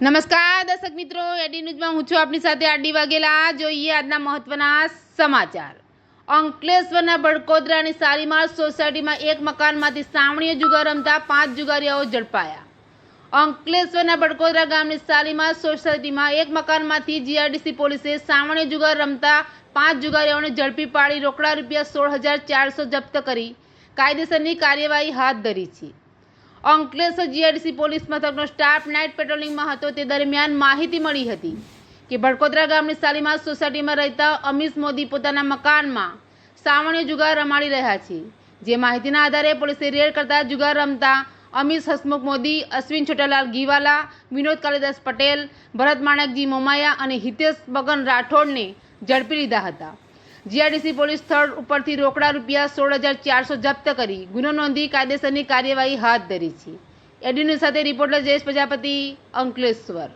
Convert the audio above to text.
નમસ્કાર, દર્શક મિત્રો. એડી ન્યૂઝમાં હું છું આપની સાથે આડી વાગેલા જોઈએ આજના મહત્વના સમાચાર. અંકલેશ્વરના બડકોદરાની સારીમાળ સોસાયટીમાં એક મકાનમાંથી સાવણીય જુગાર રમતા પાંચ જુગારીયાઓ ઝડપાયા. અંકલેશ્વરના બડકોદરા ગામની સાલીમાળ સોસાયટીમાં એક મકાનમાંથી જીઆરડીસી પોલીસે સાવણીય જુગાર રમતા પાંચ જુગારીઓને ઝડપી પાડી રોકડા રૂપિયા સોળ હજાર ચારસો જપ્ત કરી કાયદેસરની કાર્યવાહી હાથ ધરી છે. અંકલેશ્વર જીઆરડીસી પોલીસ મથકનો સ્ટાફ નાઇટ પેટ્રોલિંગમાં હતો. તે દરમિયાન માહિતી મળી હતી કે ભડકોદરા ગામની સાલીમાર સોસાયટીમાં રહેતા અમીશ મોદી પોતાના મકાનમાં સાવણીય જુગાર રમાડી રહ્યા છે. જે માહિતીના આધારે પોલીસે રેડ કરતા જુગાર રમતા અમીશ હસમુખ મોદી, અશ્વિન છોટાલાલ ગીવાલા, વિનોદ કાલિદાસ પટેલ, ભરત માણેકજી મોમાયા અને હિતેશ બગન રાઠોડને ઝડપી લીધા હતા. જીઆરડીસી પોલીસ સ્થળ ઉપરથી રોકડા રૂપિયા સોળ હજાર ચારસો જપ્ત કરી. ગુનો નોંધી કાયદેસરની કાર્યવાહી હાથ ધરી છે. એડીન્યૂઝ સાથે રિપોર્ટર જયેશ પ્રજાપતિ, અંકલેશ્વર.